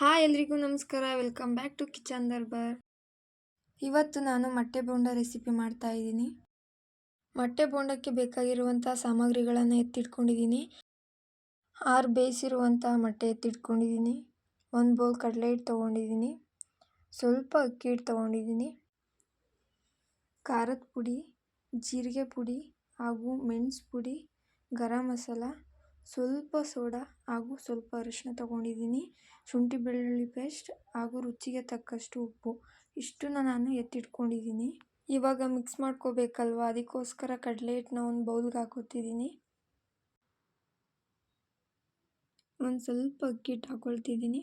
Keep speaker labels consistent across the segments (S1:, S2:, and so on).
S1: Hi ಎಲ್ರಿಗೂ ನಮಸ್ಕಾರ. Welcome back to kitchen Darbar ಇವತ್ತು ನಾನು ಮೊಟ್ಟೆ ಬೋಂಡ ರೆಸಿಪಿ ಮಾಡ್ತಾ ಇದ್ದೀನಿ. ಮೊಟ್ಟೆ ಬೋಂಡಕ್ಕೆ ಬೇಕಾಗಿರುವಂಥ ಸಾಮಗ್ರಿಗಳನ್ನು ಎತ್ತಿಟ್ಕೊಂಡಿದ್ದೀನಿ. ಆರು ಬೇಯಿಸಿರುವಂಥ ಮೊಟ್ಟೆ ಎತ್ತಿಟ್ಕೊಂಡಿದ್ದೀನಿ. ಒಂದು ಬೌಲ್ ಕಡಲೆ ಹಿಟ್ಟು ತೊಗೊಂಡಿದ್ದೀನಿ. ಸ್ವಲ್ಪ ಅಕ್ಕಿ ಹಿಟ್ಟು ತೊಗೊಂಡಿದ್ದೀನಿ. ಖಾರದ ಪುಡಿ, ಜೀರಿಗೆ ಪುಡಿ ಹಾಗೂ ಮೆಣಸು ಪುಡಿ, ಗರಂ ಮಸಾಲ ಸ್ವಲ್ಪ ಸೋಡಾ ಹಾಗೂ ಸ್ವಲ್ಪ ಅರಿಶಿನ ತಗೊಂಡಿದ್ದೀನಿ. ಶುಂಠಿ, ಬೆಳ್ಳುಳ್ಳಿ ಪೇಸ್ಟ್ ಹಾಗೂ ರುಚಿಗೆ ತಕ್ಕಷ್ಟು ಉಪ್ಪು. ಇಷ್ಟನ್ನು ನಾನು ಎತ್ತಿಟ್ಕೊಂಡಿದ್ದೀನಿ. ಇವಾಗ ಮಿಕ್ಸ್ ಮಾಡ್ಕೋಬೇಕಲ್ವ? ಅದಕ್ಕೋಸ್ಕರ ಕಡಲೆ ಹಿಟ್ಟನ್ನ ಒಂದು ಬೌಲ್ಗೆ ಹಾಕೋತಿದ್ದೀನಿ. ಒಂದು ಸ್ವಲ್ಪ ಅಕ್ಕಿ ಹಿಟ್ಟು ಹಾಕ್ಕೊಳ್ತಿದ್ದೀನಿ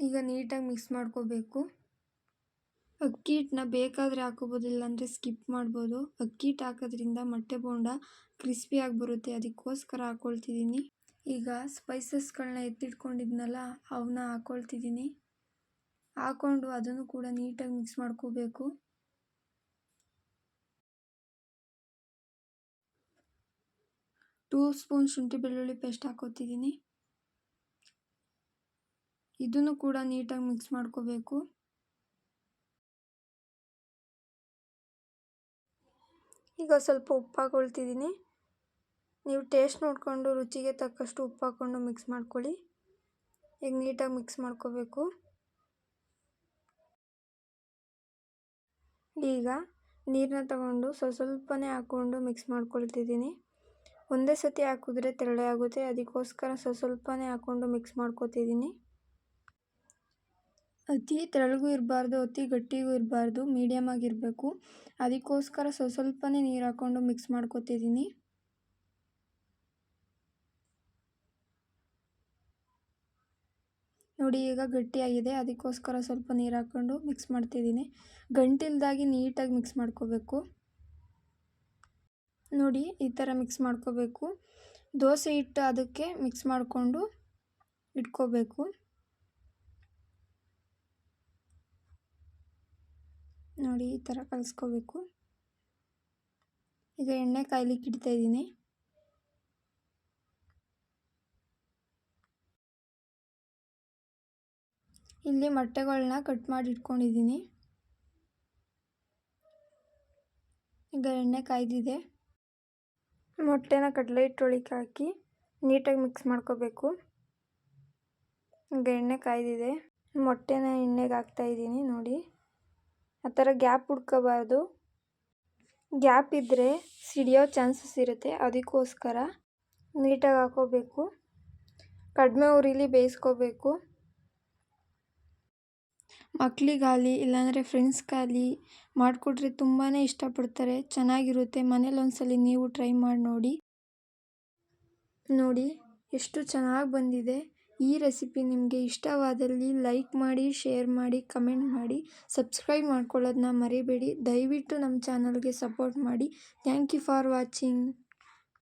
S1: ಈಗ ನೀಟಾಗಿ ಮಿಕ್ಸ್ ಮಾಡ್ಕೋಬೇಕು. ಅಕ್ಕಿ ಹಿಟ್ಟನ್ನ ಬೇಕಾದರೆ ಹಾಕೋಬೋದು ಇಲ್ಲಾಂದರೆ ಸ್ಕಿಪ್ ಮಾಡ್ಬೋದು. ಅಕ್ಕಿ ಹಿಟ್ಟು ಹಾಕೋದ್ರಿಂದ ಮೊಟ್ಟೆ ಬೋಂಡ ಕ್ರಿಸ್ಪಿಯಾಗಿ ಬರುತ್ತೆ ಅದಕ್ಕೋಸ್ಕರ ಹಾಕ್ಕೊಳ್ತಿದ್ದೀನಿ ಈಗ ಸ್ಪೈಸಸ್ಗಳನ್ನ ಎತ್ತಿಟ್ಕೊಂಡಿದ್ನಲ್ಲ ಅವನ್ನ ಹಾಕ್ಕೊಳ್ತಿದ್ದೀನಿ ಹಾಕ್ಕೊಂಡು ಅದನ್ನು ಕೂಡ ನೀಟಾಗಿ ಮಿಕ್ಸ್ ಮಾಡ್ಕೋಬೇಕು. ಟೂ ಸ್ಪೂನ್ ಶುಂಠಿ ಬೆಳ್ಳುಳ್ಳಿ ಪೇಸ್ಟ್ ಹಾಕೋತಿದ್ದೀನಿ. ಇದನ್ನು ಕೂಡ ನೀಟಾಗಿ ಮಿಕ್ಸ್ ಮಾಡ್ಕೋಬೇಕು. ಈಗ ಸ್ವಲ್ಪ ಉಪ್ಪು ಹಾಕೊಳ್ತಿದ್ದೀನಿ. ನೀವು ಟೇಸ್ಟ್ ನೋಡಿಕೊಂಡು ರುಚಿಗೆ ತಕ್ಕಷ್ಟು ಉಪ್ಪು ಹಾಕ್ಕೊಂಡು ಮಿಕ್ಸ್ ಮಾಡ್ಕೊಳ್ಳಿ. ಈಗ ನೀಟಾಗಿ ಮಿಕ್ಸ್ ಮಾಡ್ಕೋಬೇಕು. ಈಗ ನೀರನ್ನ ತಗೊಂಡು ಸ್ವಲ್ಪ ಸ್ವಲ್ಪನೇ ಹಾಕ್ಕೊಂಡು ಮಿಕ್ಸ್ ಮಾಡ್ಕೊಳ್ತಿದ್ದೀನಿ. ಒಂದೇ ಸತಿ ಹಾಕಿದ್ರೆ ತೆರಳೆ ಆಗುತ್ತೆ. ಅದಕ್ಕೋಸ್ಕರ ಸ್ವಲ್ಪ ಸ್ವಲ್ಪನೇ ಹಾಕ್ಕೊಂಡು ಮಿಕ್ಸ್ ಮಾಡ್ಕೊತಿದ್ದೀನಿ. ಅತಿ ತೆಳ್ಳಗೂ ಇರಬಾರ್ದು, ಅತಿ ಗಟ್ಟಿಗೂ ಇರಬಾರ್ದು ಮೀಡಿಯಮ್ ಆಗಿರಬೇಕು. ಅದಕ್ಕೋಸ್ಕರ ಸ್ವಲ್ಪ ಸ್ವಲ್ಪನೇ ನೀರು ಹಾಕ್ಕೊಂಡು ಮಿಕ್ಸ್ ಮಾಡ್ಕೊತಿದ್ದೀನಿ ನೋಡಿ, ಈಗ ಗಟ್ಟಿಯಾಗಿದೆ. ಅದಕ್ಕೋಸ್ಕರ ಸ್ವಲ್ಪ ನೀರು ಹಾಕ್ಕೊಂಡು ಮಿಕ್ಸ್ ಮಾಡ್ತಿದ್ದೀನಿ ಗಂಟಿಲ್ದಾಗಿ ನೀಟಾಗಿ ಮಿಕ್ಸ್ ಮಾಡ್ಕೋಬೇಕು. ನೋಡಿ, ಈ ಥರ ಮಿಕ್ಸ್ ಮಾಡ್ಕೋಬೇಕು. ದೋಸೆ ಹಿಟ್ಟು ಅದಕ್ಕೆ ಮಿಕ್ಸ್ ಮಾಡಿಕೊಂಡು ಇಟ್ಕೋಬೇಕು. ನೋಡಿ ಈ ಥರ ಕಲಿಸ್ಕೋಬೇಕು. ಈಗ ಎಣ್ಣೆ ಕಿಡ್ತಾ ಇದ್ದೀನಿ. ಇಲ್ಲಿ ಮೊಟ್ಟೆಗಳನ್ನ ಕಟ್ ಮಾಡಿ ಇಟ್ಕೊಂಡಿದ್ದೀನಿ. ಈಗ ಎಣ್ಣೆ ಕಾಯ್ದಿದೆ. ಮೊಟ್ಟೆನ ಕಡಲೆ ಹಿಟ್ಟೊಳಿಗೆ ಹಾಕಿ ನೀಟಾಗಿ ಮಿಕ್ಸ್ ಮಾಡ್ಕೋಬೇಕು. ಈಗ ಎಣ್ಣೆ ಕಾಯ್ದಿದೆ. ಮೊಟ್ಟೆನ ಎಣ್ಣೆಗೆ ಹಾಕ್ತಾಯಿದ್ದೀನಿ ನೋಡಿ. ಆ ಥರ ಗ್ಯಾಪ್ ಹುಡ್ಕೋಬಾರ್ದು. ಗ್ಯಾಪ್ ಇದ್ದರೆ ಸಿಡಿಯೋ ಚಾನ್ಸಸ್ ಇರುತ್ತೆ, ಅದಕ್ಕೋಸ್ಕರ ನೀಟಾಗಿ ಹಾಕೋಬೇಕು. ಕಡಿಮೆ ಉರಿಲಿ ಬೇಯಿಸ್ಕೋಬೇಕು. ಮಕ್ಕಳಿಗಾಗಲಿ ಇಲ್ಲಾಂದರೆ ಫ್ರೆಂಡ್ಸ್ಗಾಗಲಿ ಮಾಡಿಕೊಟ್ರೆ ತುಂಬಾ ಇಷ್ಟಪಡ್ತಾರೆ. ಚೆನ್ನಾಗಿರುತ್ತೆ. ಮನೇಲಿ ಒಂದ್ಸಲ ನೀವು ಟ್ರೈ ಮಾಡಿ ನೋಡಿ. ನೋಡಿ, ಎಷ್ಟು ಚೆನ್ನಾಗಿ ಬಂದಿದೆ. ಈ ರೆಸಿಪಿ ನಿಮಗೆ ಇಷ್ಟವಾದಲ್ಲಿ ಲೈಕ್ ಮಾಡಿ, ಶೇರ್ ಮಾಡಿ, ಕಮೆಂಟ್ ಮಾಡಿ, ಸಬ್ಸ್ಕ್ರೈಬ್ ಮಾಡ್ಕೊಳ್ಳೋದನ್ನ ಮರಿಬೇಡಿ. ದಯವಿಟ್ಟು ನಮ್ಮ ಚಾನಲ್ಗೆ ಸಪೋರ್ಟ್ ಮಾಡಿ. Thank you for watching.